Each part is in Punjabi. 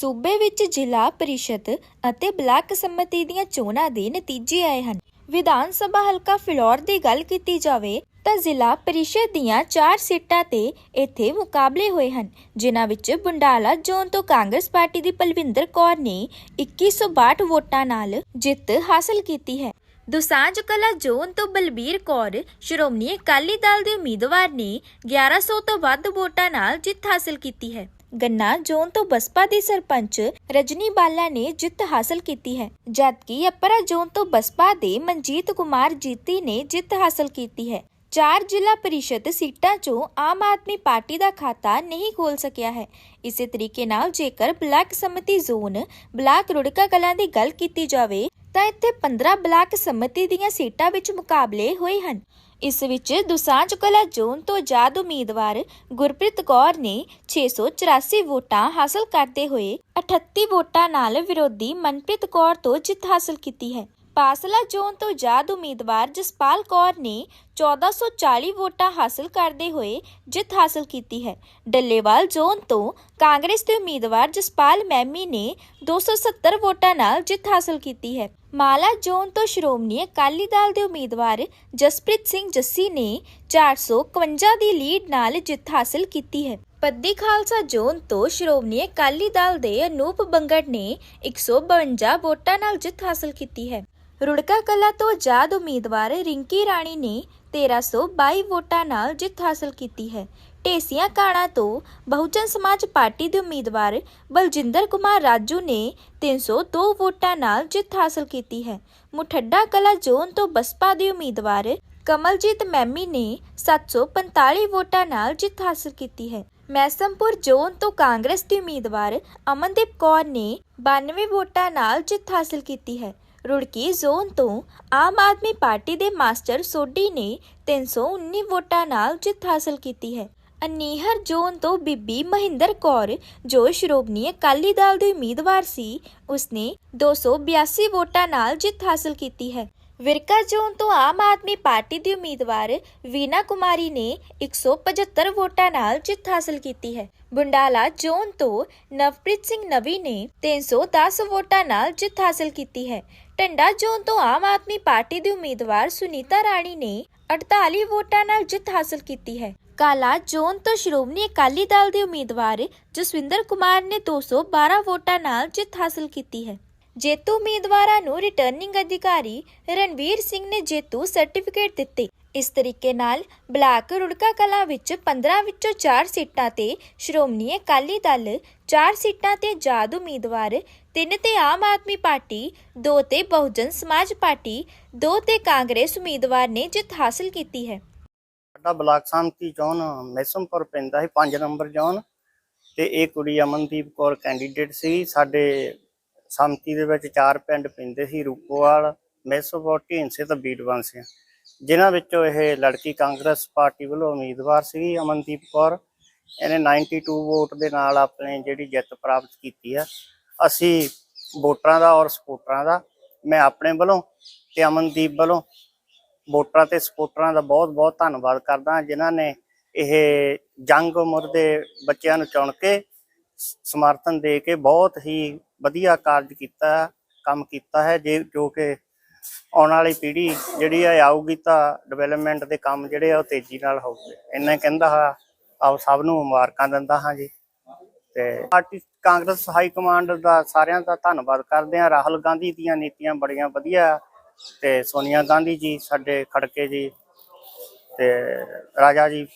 ਸੂਬੇ ਵਿੱਚ ਜ਼ਿਲ੍ਹਾ ਪਰਿਸ਼ਦ ਅਤੇ ਬਲਾਕ ਸੰਮਤੀ ਦੀਆਂ ਚੋਣਾਂ ਦੇ ਨਤੀਜੇ ਆਏ ਹਨ। ਵਿਧਾਨ ਸਭਾ ਹਲਕਾ ਫਿਲੌਰ ਦੀ ਗੱਲ ਕੀਤੀ ਜਾਵੇ ਤਾਂ ਜ਼ਿਲ੍ਹਾ ਪਰਿਸ਼ਦ ਦੀਆਂ 4 ਸੀਟਾਂ ਤੇ ਇੱਥੇ ਮੁਕਾਬਲੇ ਹੋਏ ਹਨ, ਜਿਨ੍ਹਾਂ ਵਿੱਚ ਬੰਡਾਲਾ ਜ਼ੋਨ ਤੋਂ ਕਾਂਗਰਸ ਪਾਰਟੀ ਦੀ ਪਲਵਿੰਦਰ ਕੌਰ ਨੇ 2162 ਵੋਟਾਂ ਨਾਲ ਜਿੱਤ ਹਾਸਲ ਕੀਤੀ ਹੈ। ਦੁਸਾਂਝ ਕਲਾ ਜ਼ੋਨ ਤੋਂ ਬਲਬੀਰ ਕੌਰ, ਸ਼੍ਰੋਮਣੀ ਅਕਾਲੀ ਦਲ ਦੇ ਉਮੀਦਵਾਰ ਨੇ 1100 ਤੋਂ ਵੱਧ ਵੋਟਾਂ ਨਾਲ ਜਿੱਤ ਹਾਸਲ ਕੀਤੀ ਹੈ। ਗੰਨਾ ਜ਼ੋਨ ਤੋਂ ਬਸਪਾ ਦੀ ਸਰਪੰਚ ਰਜਨੀ ਬਾਲਾ ਨੇ ਜਿੱਤ ਹਾਸਲ ਕੀਤੀ ਹੈ, ਜਦਕਿ ਅਪਰਾ ਜ਼ੋਨ ਤੋਂ ਬਸਪਾ ਦੇ ਮਨਜੀਤ ਕੁਮਾਰ ਜੀਤੀ ਨੇ ਜਿੱਤ ਹਾਸਲ ਕੀਤੀ ਹੈ। ਚਾਰ ਜ਼ਿਲ੍ਹਾ ਪਰਿਸ਼ਦ ਸੀਟਾਂ 'ਚੋਂ ਆਮ ਆਦਮੀ ਪਾਰਟੀ ਦਾ ਖਾਤਾ ਨਹੀਂ ਖੋਲ ਸਕਿਆ ਹੈ। ਇਸੇ ਤਰੀਕੇ ਨਾਲ ਜੇਕਰ ਬਲਾਕ ਸਮਿਤੀ ਜ਼ੋਨ ਬਲਾਕ ਰੁੜਕਾ ਕਲਾਂ ਦੀ ਗੱਲ ਕੀਤੀ ਜਾਵੇ ਤਾਂ ਇੱਥੇ 15 ਬਲਾਕ ਸੰਮਤੀ ਦੀਆਂ ਸੀਟਾਂ ਵਿੱਚ ਮੁਕਾਬਲੇ ਹੋਏ ਹਨ। ਇਸ ਵਿੱਚ ਦੁਸਾਂਝ ਕਲਾ ਜ਼ੋਨ ਤੋਂ ਆਜ਼ਾਦ ਉਮੀਦਵਾਰ ਗੁਰਪ੍ਰੀਤ ਕੌਰ ਨੇ 684 ਵੋਟਾਂ ਹਾਸਲ ਕਰਦੇ ਹੋਏ 38 ਵੋਟਾਂ ਨਾਲ ਵਿਰੋਧੀ ਮਨਪ੍ਰੀਤ ਕੌਰ ਤੋਂ ਜਿੱਤ ਹਾਸਲ ਕੀਤੀ ਹੈ। ਪਾਸਲਾ ਜ਼ੋਨ ਤੋਂ ਆਜ਼ਾਦ ਉਮੀਦਵਾਰ ਜਸਪਾਲ ਕੌਰ ਨੇ 1440 ਵੋਟਾਂ ਹਾਸਲ ਕਰਦੇ ਹੋਏ ਜਿੱਤ ਹਾਸਲ ਕੀਤੀ ਹੈ। ਡੱਲੇਵਾਲ ਜ਼ੋਨ ਤੋਂ ਕਾਂਗਰਸ ਦੇ ਉਮੀਦਵਾਰ ਜਸਪਾਲ ਮੈਮੀ ਨੇ 270 ਵੋਟਾਂ ਨਾਲ ਜਿੱਤ ਹਾਸਲ ਕੀਤੀ ਹੈ। ਮਾਲਾ ਜ਼ੋਨ ਤੋਂ ਸ਼੍ਰੋਮਣੀ ਅਕਾਲੀ ਦਲ ਦੇ ਉਮੀਦਵਾਰ ਜਸਪ੍ਰੀਤ ਸਿੰਘ ਜੱਸੀ ਨੇ 451 ਦੀ ਲੀਡ ਨਾਲ ਜਿੱਤ ਹਾਸਲ ਕੀਤੀ ਹੈ। ਪੱਦੀ ਖਾਲਸਾ ਜ਼ੋਨ ਤੋਂ ਸ਼੍ਰੋਮਣੀ ਅਕਾਲੀ ਦਲ ਦੇ ਅਨੂਪ ਬੰਗੜ ਨੇ 152 ਵੋਟਾਂ ਨਾਲ ਜਿੱਤ ਹਾਸਲ ਕੀਤੀ ਹੈ। ਰੁੜਕਾ ਕਲਾ ਤੋਂ ਆਜ਼ਾਦ ਉਮੀਦਵਾਰ ਰਿੰਕੀ ਰਾਣੀ ਨੇ 1322 ਵੋਟਾਂ ਨਾਲ ਜਿੱਤ ਹਾਸਲ ਕੀਤੀ ਹੈ। ਢੇਸੀਆਂ ਕਾਣਾ ਤੋਂ ਬਹੁਜਨ ਸਮਾਜ ਪਾਰਟੀ ਦੇ ਉਮੀਦਵਾਰ ਬਲਜਿੰਦਰ ਕੁਮਾਰ ਰਾਜੂ ਨੇ 302 ਵੋਟਾਂ ਨਾਲ ਜਿੱਤ ਹਾਸਲ ਕੀਤੀ ਹੈ ਮੁਠੱਡਾ ਕਲਾ ਜ਼ੋਨ ਤੋਂ ਬਸਪਾ ਦੇ ਉਮੀਦਵਾਰ ਕਮਲਜੀਤ ਮੈਮੀ ਨੇ 745 ਵੋਟਾਂ ਨਾਲ ਜਿੱਤ ਹਾਸਲ ਕੀਤੀ ਹੈ ਮੈਸਮਪੁਰ ਜ਼ੋਨ ਤੋਂ ਕਾਂਗਰਸ ਦੀ ਉਮੀਦਵਾਰ ਅਮਨਦੀਪ ਕੌਰ ਨੇ 92 ਵੋਟਾਂ ਨਾਲ ਜਿੱਤ ਹਾਸਲ ਕੀਤੀ ਹੈ ਰੁੜਕੀ ਜ਼ੋਨ ਤੋਂ ਆਮ ਆਦਮੀ ਪਾਰਟੀ ਦੇ ਮਾਸਟਰ ਸੋਢੀ ਨੇ 319 ਵੋਟਾਂ ਨਾਲ ਜਿੱਤ ਹਾਸਲ ਕੀਤੀ ਹੈ ਅਨੀਹਰ ਜ਼ੋਨ ਤੋਂ ਬੀਬੀ ਮਹਿੰਦਰ ਕੌਰ, ਜੋ ਸ਼੍ਰੋਮਣੀ ਅਕਾਲੀ ਦਲ ਦੇ ਉਮੀਦਵਾਰ ਸੀ, ਉਸਨੇ 282 ਵੋਟਾਂ ਨਾਲ ਜਿੱਤ ਹਾਸਲ ਕੀਤੀ ਹੈ। ਵਿਰਕਾ ਜ਼ੋਨ ਤੋਂ ਆਮ ਆਦਮੀ ਪਾਰਟੀ ਦੀ ਉਮੀਦਵਾਰ ਵੀਨਾ ਕੁਮਾਰੀ ਨੇ 175 ਵੋਟਾਂ ਨਾਲ ਜਿੱਤ ਹਾਸਲ ਕੀਤੀ ਹੈ। ਬੁੰਡਾਲਾ ਜ਼ੋਨ ਤੋਂ ਨਵਪ੍ਰੀਤ ਸਿੰਘ ਨਵੀ ਨੇ 310 ਵੋਟਾਂ ਨਾਲ ਜਿੱਤ ਹਾਸਲ ਕੀਤੀ ਹੈ। ਟੰਡਾ ਜ਼ੋਨ ਤੋਂ ਆਮ ਆਦਮੀ ਪਾਰਟੀ ਦੀ ਉਮੀਦਵਾਰ ਸੁਨੀਤਾ ਰਾਣੀ ਨੇ 48 ਵੋਟਾਂ ਨਾਲ ਜਿੱਤ ਹਾਸਲ ਕੀਤੀ ਹੈ। ਕਾਲਾ ਜ਼ੋਨ ਤੋਂ ਸ਼੍ਰੋਮਣੀ ਅਕਾਲੀ ਦਲ ਦੇ ਉਮੀਦਵਾਰ ਜਸਵਿੰਦਰ ਕੁਮਾਰ ਨੇ 212 ਵੋਟਾਂ ਨਾਲ ਜਿੱਤ ਹਾਸਲ ਕੀਤੀ ਹੈ। ਜੇਤੂ ਉਮੀਦਵਾਰਾਂ ਨੂੰ ਰਿਟਰਨਿੰਗ ਅਧਿਕਾਰੀ ਰਣਵੀਰ ਸਿੰਘ ਨੇ ਜੇਤੂ ਸਰਟੀਫਿਕੇਟ ਦਿੱਤੇ। ਇਸ ਤਰੀਕੇ ਨਾਲ ਬਲਾਕ ਰੁੜਕਾ ਕਲਾ ਵਿੱਚ 15 ਵਿੱਚੋਂ 4 ਸੀਟਾਂ ਤੇ ਸ਼੍ਰੋਮਣੀ ਅਕਾਲੀ ਦਲ 4 ਸੀਟਾਂ ਤੇ ਜਾਦ ਉਮੀਦਵਾਰ 3 ਤੇ ਆਮ ਆਦਮੀ ਪਾਰਟੀ 2 ਤੇ ਬਹੁਜਨ ਸਮਾਜ ਪਾਰਟੀ 2 ਤੇ ਕਾਂਗਰਸ ਉਮੀਦਵਾਰ ਨੇ ਜਿੱਤ ਹਾਸਲ ਕੀਤੀ ਹੈ। ਸਾਡਾ ਬਲਾਕ ਸੰਮਤੀ ਚੋਣ, ਮੈਸਮਪੁਰ ਪੈਂਦਾ ਸੀ 5 ਨੰਬਰ ਜ਼ੋਨ ਤੇ ਇਹ ਕੁੜੀ ਅਮਨਦੀਪ ਕੌਰ ਕੈਂਡੀਡੇਟ ਸੀ। ਸਾਡੇ ਸੰਮਤੀ ਦੇ ਵਿੱਚ ਚਾਰ ਪਿੰਡ ਪੈਂਦੇ ਸੀ, ਰੂਪੋਵਾਲ ਮੈਸੋਪੁਰ ਢੀਂਸੇ ਤੇ ਬੀਟਵੰਸਿਆ ਜਿਨ੍ਹਾਂ ਵਿੱਚੋਂ ਇਹ ਲੜਕੀ ਕਾਂਗਰਸ ਪਾਰਟੀ ਵੱਲੋਂ ਉਮੀਦਵਾਰ ਸੀ ਅਮਨਦੀਪ ਕੌਰ। ਇਹਨੇ 92 ਵੋਟ ਦੇ ਨਾਲ ਆਪਣੇ ਜਿਹੜੀ ਜਿੱਤ ਪ੍ਰਾਪਤ ਕੀਤੀ ਹੈ ਅਸੀਂ ਵੋਟਰਾਂ ਦਾ ਔਰ ਸਪੋਰਟਰਾਂ ਦਾ, ਮੈਂ ਆਪਣੇ ਵੱਲੋਂ ਤੇ ਅਮਨਦੀਪ ਵੱਲੋਂ ਵੋਟਰਾਂ ਤੇ ਸਪੋਰਟਰਾਂ ਦਾ ਬਹੁਤ-ਬਹੁਤ ਧੰਨਵਾਦ ਕਰਦਾ ਹਾਂ ਜਿਨ੍ਹਾਂ ਨੇ ਇਹ ਜੰਗ ਉਮਰ ਦੇ ਬੱਚਿਆਂ ਨੂੰ ਚੁਣ ਕੇ ਸਮਰਥਨ ਦੇ ਕੇ ਬਹੁਤ ਹੀ ਵਧੀਆ ਕਾਰਜ ਕੀਤਾ ਹੈ, ਕੰਮ ਕੀਤਾ ਹੈ ਜੇ ਜੋ ਕਿ ਆਉਣ ਵਾਲੀ ਪੀੜ੍ਹੀ ਜਿਹੜੀ ਹੈ ਆਊਗੀ ਤਾਂ ਡਿਵੈਲਪਮੈਂਟ ਦੇ ਕੰਮ ਜਿਹੜੇ ਆ ਉਹ ਤੇਜ਼ੀ ਨਾਲ ਹੋਊਗੇ। ਇੰਨਾ ਕਹਿੰਦਾ ਹਾਂ ਆਪ ਸਭ ਨੂੰ ਮੁਬਾਰਕਾਂ ਦਿੰਦਾ ਹਾਂ ਜੀ। ਤੇ ਪਾਰਟੀ ਕਾਂਗਰਸ ਹਾਈ ਕਮਾਂਡ ਦਾ ਸਾਰਿਆਂ ਦਾ ਧੰਨਵਾਦ ਕਰਦੇ ਹਾਂ ਰਾਹੁਲ ਗਾਂਧੀ ਦੀਆਂ ਨੀਤੀਆਂ ਬੜੀਆਂ ਵਧੀਆ ਤੇ ਸੋਨੀਆ ਗਾਂਧੀ ਜੀ ਸਾਡੇ ਖੜਕੇ ਜੀ ਤੇ ਰਾਜਾ ਜੀ,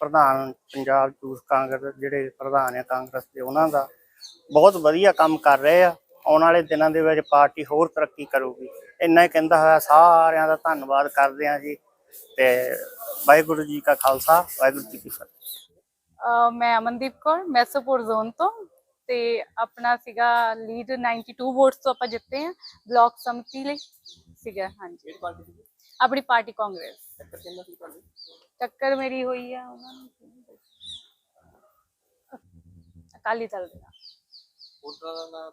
ਪ੍ਰਧਾਨ ਪੰਜਾਬ ਯੂਥ ਕਾਂਗਰਸ ਜਿਹੜੇ ਪ੍ਰਧਾਨ ਆ ਕਾਂਗਰਸ ਦੇ, ਉਹਨਾਂ ਦਾ ਬਹੁਤ ਵਧੀਆ ਕੰਮ ਕਰ ਰਹੇ ਆ। ਆਉਣ ਵਾਲੇ ਦਿਨਾਂ ਦੇ ਵਿੱਚ ਪਾਰਟੀ ਹੋਰ ਤਰੱਕੀ ਕਰੂਗੀ। ਇੰਨਾ ਹੀ ਕਹਿੰਦਾ ਹੋਇਆ, ਸਾਰਿਆਂ ਦਾ ਧੰਨਵਾਦ ਕਰਦੇ ਆ ਜੀ ਤੇ ਵਾਹਿਗੁਰੂ ਜੀ ਕਾ ਖਾਲਸਾ, ਵਾਹਿਗੁਰੂ ਜੀ ਕੀ ਫਤਿਹ। ਮੈਂ ਅਮਨਦੀਪ ਕੌਰ ਮੈਸੋਪੁਰ ਜ਼ੋਨ ਤੋਂ ਤੇ ਆਪਣਾ ਸੀਗਾ ਲੀਡ 92 ਵੋਟਸ ਤੋਂ ਆਪਾਂ ਜਿੱਤੇ ਆ ਬਲਾਕ ਸੰਮਤੀ ਲਈ। ਸੀਗਾ ਹਾਂਜੀ। ਆਪਣੀ ਪਾਰਟੀ ਕਾਂਗਰਸ। ਟੱਕਰ ਮੇਰੀ ਹੋਈ ਆ ਉਹਨਾਂ ਨੂੰ ਅਕਾਲੀ ਦਲ ਦੇ। ਨਾਲ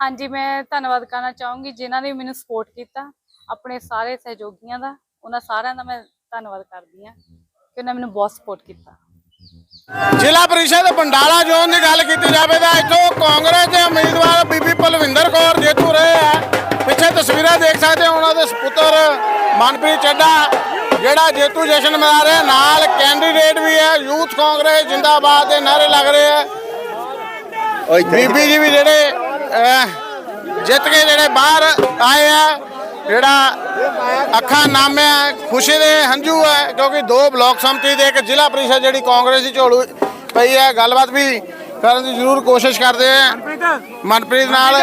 ਹਾਂਜੀ ਮੈਂ ਧੰਨਵਾਦ ਕਰਨਾ ਚਾਹੂੰਗੀ ਜਿਨ੍ਹਾਂ ਨੇ ਮੈਨੂੰ ਸਪੋਰਟ ਕੀਤਾ ਆਪਣੇ ਸਾਰੇ ਸਹਿਯੋਗੀਆਂ ਦਾ ਉਹਨਾਂ ਸਾਰਿਆਂ ਦਾ ਮੈਂ ਧੰਨਵਾਦ ਕਰਦੀ ਹਾਂ ਕਿ ਉਹਨਾਂ ਮੈਨੂੰ ਬਹੁਤ ਸਪੋਰਟ ਕੀਤਾ। ਜ਼ਿਲ੍ਹਾ ਪ੍ਰੀਸ਼ਦ ਬੰਡਾਲਾ ਜ਼ੋਨ ਦੀ ਗੱਲ ਕੀਤੀ ਜਾਵੇ ਤਾਂ ਇੱਥੋਂ ਕਾਂਗਰਸ ਦੇ ਸੁਪੁੱਤਰ ਮਨਪ੍ਰੀਤ ਚੱਡਾ ਜਿਹੜਾ ਜੇਤੂ ਜਸ਼ਨ ਮਨਾ ਰਿਹਾ ਨਾਲ ਕੈਂਡੀਡੇਟ ਵੀ ਹੈ ਯੂਥ ਕਾਂਗਰਸ ਜਿੰਦਾਬਾਦ ਦੇ ਨਾਰੇ ਲੱਗ ਰਹੇ ਆ ਬੀਬੀ ਜੀ ਵੀ ਜਿਹੜੇ ਜਿੱਤ ਕੇ ਜਿਹੜੇ ਬਾਹਰ ਆਏ ਆ ਜਿਹੜਾ ਅੱਖਾਂ ਨਾਮਿਆ ਖੁਸ਼ੀ ਦੇ ਹੰਝੂ ਹੈ ਕਿਉਂਕਿ ਦੋ ਬਲਾਕ ਸੰਮਤੀ ਦੇ ਇੱਕ ਜ਼ਿਲ੍ਹਾ ਪ੍ਰੀਸ਼ਦ ਜਿਹੜੀ ਕਾਂਗਰਸ ਦੀ ਝੋਲੂ ਪਈ ਹੈ। ਗੱਲਬਾਤ ਵੀ ਕਰਨ ਦੀ ਜ਼ਰੂਰ ਕੋਸ਼ਿਸ਼ ਕਰਦੇ ਆ। ਮਨਪ੍ਰੀਤ ਨਾਲ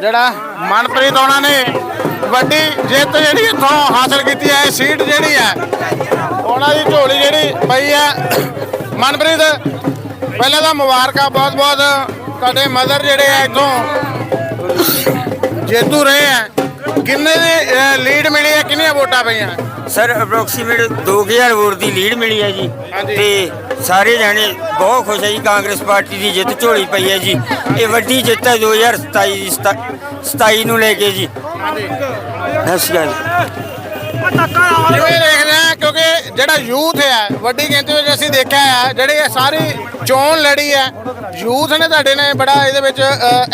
ਜਿਹੜਾ ਮਨਪ੍ਰੀਤ ਉਹਨਾਂ ਨੇ ਵੱਡੀ ਜਿੱਤ ਜਿਹੜੀ ਇੱਥੋਂ ਹਾਸਲ ਕੀਤੀ ਹੈ ਸੀਟ ਜਿਹੜੀ ਹੈ ਉਹਨਾਂ ਦੀ ਝੋਲੀ ਜਿਹੜੀ ਪਈ ਹੈ। ਮਨਪ੍ਰੀਤ ਪਹਿਲਾਂ ਤਾਂ ਮੁਬਾਰਕਾਂ ਬਹੁਤ ਬਹੁਤ। ਤੁਹਾਡੇ ਮਦਰ ਜਿਹੜੇ ਆ ਇੱਥੋਂ ਜੇਤੂ ਰਹੇ ਆ। ਕਿੰਨੇ ਦੀ ਲੀਡ ਮਿਲੀ ਹੈ ਕਿੰਨੀਆਂ ਵੋਟਾਂ ਪਈਆਂ? ਸਰ ਅਪਰੋਕਸੀਮੇਟ 2000 ਵੋਟ ਦੀ ਲੀਡ ਮਿਲੀ ਹੈ ਜੀ। ਤੇ ਸਾਰੇ ਜਾਣੇ ਬਹੁਤ ਖੁਸ਼ ਹੈ ਜੀ, ਕਾਂਗਰਸ ਪਾਰਟੀ ਦੀ ਜਿੱਤ ਝੋਲੀ ਪਈ ਹੈ ਜੀ। ਇਹ ਵੱਡੀ ਜਿੱਤ ਹੈ 2027 ਦੀ, ਸਤਾ- 27 ਨੂੰ ਲੈ ਕੇ ਜੀ। ਸਤਿ ਸ਼੍ਰੀ ਅਕਾਲ ਜਿਵੇਂ ਦੇਖਦੇ ਆ ਕਿਉਂਕਿ ਜਿਹੜਾ ਯੂਥ ਹੈ, ਵੱਡੀ ਗਿਣਤੀ ਵਿੱਚ ਅਸੀਂ ਦੇਖਿਆ ਹੈ, ਜਿਹੜੇ ਇਹ ਸਾਰੀ ਚੋਣ ਲੜੀ ਹੈ, ਯੂਥ ਨੇ ਤੁਹਾਡੇ ਨੇ ਬੜਾ ਇਹਦੇ ਵਿੱਚ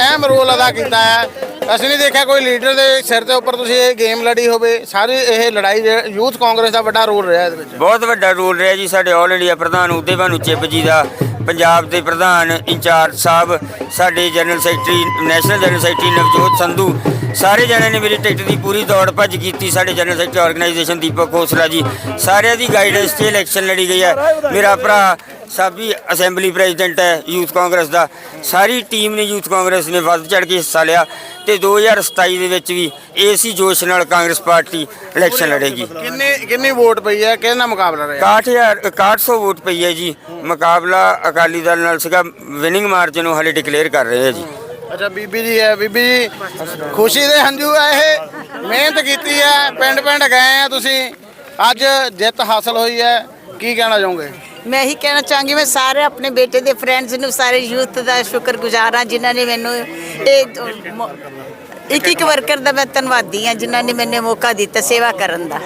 ਅਹਿਮ ਰੋਲ ਅਦਾ ਕੀਤਾ ਹੈ। ਅਸੀਂ ਨਹੀਂ ਦੇਖਿਆ ਕੋਈ ਲੀਡਰ ਦੇ ਸਿਰ ਦੇ ਉੱਪਰ ਤੁਸੀਂ ਇਹ ਗੇਮ ਲੜੀ ਹੋਵੇ। ਸਾਰੀ ਇਹ ਲੜਾਈ ਯੂਥ ਕਾਂਗਰਸ ਦਾ ਵੱਡਾ ਰੋਲ ਰਿਹਾ ਇਹਦੇ ਵਿੱਚ। ਬਹੁਤ ਵੱਡਾ ਰੋਲ ਰਿਹਾ ਜੀ ਸਾਡੇ ਆਲ ਇੰਡੀਆ ਪ੍ਰਧਾਨ ਉਦੇ ਭਾਨੂ ਚਿੱਪ ਜੀ ਦਾ। ਪੰਜਾਬ ਦੇ ਪ੍ਰਧਾਨ ਇੰਚਾਰਜ ਸਾਹਿਬ, ਸਾਡੇ general secretary, national general secretary Navjot Sandhu, ਸਾਰੇ ਜਣਿਆਂ ਨੇ ਮੇਰੀ ਟਿਕਟ ਦੀ ਪੂਰੀ ਦੌੜ ਭੱਜ ਕੀਤੀ ਸਾਡੇ general secretary organisation Deepak Khosla ji. ਸਾਰਿਆਂ ਦੀ ਗਾਈਡੈਂਸ 'ਤੇ ਇਲੈਕਸ਼ਨ ਲੜੀ ਗਈ ਹੈ। ਮੇਰਾ ਭਰਾ ਸਾਬੀ ਅਸੈਂਬਲੀ ਪ੍ਰੈਜ਼ੀਡੈਂਟ ਹੈ ਯੂਥ ਕਾਂਗਰਸ ਦਾ। ਸਾਰੀ ਟੀਮ ਨੇ ਯੂਥ ਕਾਂਗਰਸ ਨੇ ਵੱਧ ਚੜ ਕੇ ਹਿੱਸਾ ਲਿਆ ਤੇ 2027 ਦੇ ਵਿੱਚ ਵੀ ਏਸੀ ਜੋਸ਼ ਨਾਲ ਕਾਂਗਰਸ ਪਾਰਟੀ ਇਲੈਕਸ਼ਨ ਲੜੇਗੀ। ਕਿੰਨੀ ਕਿੰਨੀ ਵੋਟ ਪਈ ਹੈ? ਕਿਹਦੇ ਨਾਲ ਮੁਕਾਬਲਾ ਰਿਹਾ? 61000 6100 ਵੋਟ ਪਈ ਹੈ ਜੀ। ਮੁਕਾਬਲਾ ਅਕਾਲੀ ਦਲ ਨਾਲ ਸੀਗਾ ਵਿਨਿੰਗ ਮਾਰਜਨ ਉਹ ਹਲੇ ਡਿਕਲੇਅਰ ਕਰ ਰਹੇ ਆ ਜੀ। ਅੱਛਾ ਬੀਬੀ ਜੀ ਹੈ ਬੀਬੀ ਜੀ। ਖੁਸ਼ੀ ਦੇ ਹੰਝੂ ਆ ਇਹ। ਮਿਹਨਤ ਕੀਤੀ ਹੈ ਪਿੰਡ ਪਿੰਡ ਗਏ ਆ ਤੁਸੀਂ। ਅੱਜ ਜਿੱਤ ਹਾਸਲ ਹੋਈ ਹੈ। ਕੀ ਕਹਿਣਾ ਚਾਹੋਗੇ? ਮੈਂ ਇਹੀ ਕਹਿਣਾ ਚਾਹਾਂਗੀ ਮੈਂ ਸਾਰੇ ਆਪਣੇ ਬੇਟੇ ਦੇ ਫਰੈਂਡਸ ਨੂੰ ਸਾਰੇ ਯੂਥ ਦਾ ਸ਼ੁਕਰਗੁਜ਼ਾਰ ਹਾਂ ਜਿਨ੍ਹਾਂ ਨੇ ਮੈਨੂੰ ਇਹ ਮ- ਇੱਕ ਇੱਕ ਵਰਕਰ ਦਾ ਮੈਂ ਧੰਨਵਾਦੀ ਹਾਂ ਜਿਨ੍ਹਾਂ ਨੇ ਮੈਨੂੰ ਮੌਕਾ ਦਿੱਤਾ ਸੇਵਾ ਕਰਨ ਦਾ।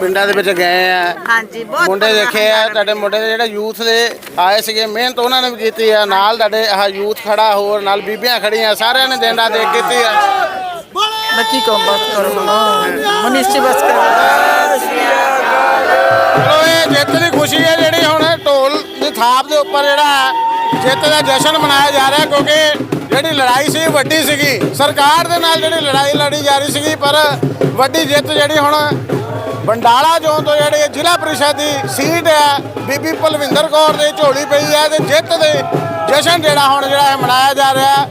ਪਿੰਡਾਂ ਦੇ ਵਿੱਚ ਗਏ ਆ ਹਾਂਜੀ ਬਹੁਤ ਮੁੰਡੇ ਦੇਖੇ ਆ ਤੁਹਾਡੇ ਮੁੰਡੇ ਦੇ ਜਿਹੜੇ ਯੂਥ ਦੇ ਆਏ ਸੀਗੇ ਮਿਹਨਤ ਉਹਨਾਂ ਨੇ ਵੀ ਕੀਤੀ ਆ ਨਾਲ ਤੁਹਾਡੇ ਆਹ ਯੂਥ ਖੜਾ ਹੋਰ ਨਾਲ ਬੀਬੀਆਂ ਖੜੀਆਂ ਸਾਰਿਆਂ ਨੇ ਦਿਨ ਰਾਤ ਕੀਤੀ ਆ। ਬੱਚੀ ਕੋ ਬਾਤ ਕਰੋ। ਮਨਿਸ਼ਚੀ ਬਸ ਕਰੋ। ਚਲੋ ਇਹ ਜਿੱਤ ਦੀ ਖੁਸ਼ੀ ਹੈ ਜਿਹੜੀ ਹੁਣ ਢੋਲ ਦੀ ਥਾਪ ਦੇ ਉੱਪਰ ਜਿਹੜਾ ਜਿੱਤ ਦਾ ਜਸ਼ਨ ਮਨਾਇਆ ਜਾ ਰਿਹਾ, ਕਿਉਂਕਿ ਜਿਹੜੀ ਲੜਾਈ ਸੀ ਵੱਡੀ ਸੀਗੀ। ਸਰਕਾਰ ਦੇ ਨਾਲ ਜਿਹੜੀ ਲੜਾਈ ਲੜੀ ਜਾ ਰਹੀ ਸੀਗੀ, ਪਰ ਵੱਡੀ ਜਿੱਤ ਜਿਹੜੀ ਹੁਣ ਬੰਡਾਲਾ ਜ਼ੋਨ ਤੋਂ ਜਿਹੜੀ ਜ਼ਿਲ੍ਹਾ ਪ੍ਰੀਸ਼ਦ ਦੀ ਸੀਟ ਹੈ, ਬੀਬੀ ਪਲਵਿੰਦਰ ਕੌਰ ਦੇ ਝੋਲੀ ਪਈ ਹੈ ਤੇ ਜਿੱਤ ਦੇ ਜਸ਼ਨ ਜਿਹੜਾ ਹੁਣ ਜਿਹੜਾ ਇਹ ਮਨਾਇਆ ਜਾ ਰਿਹਾ।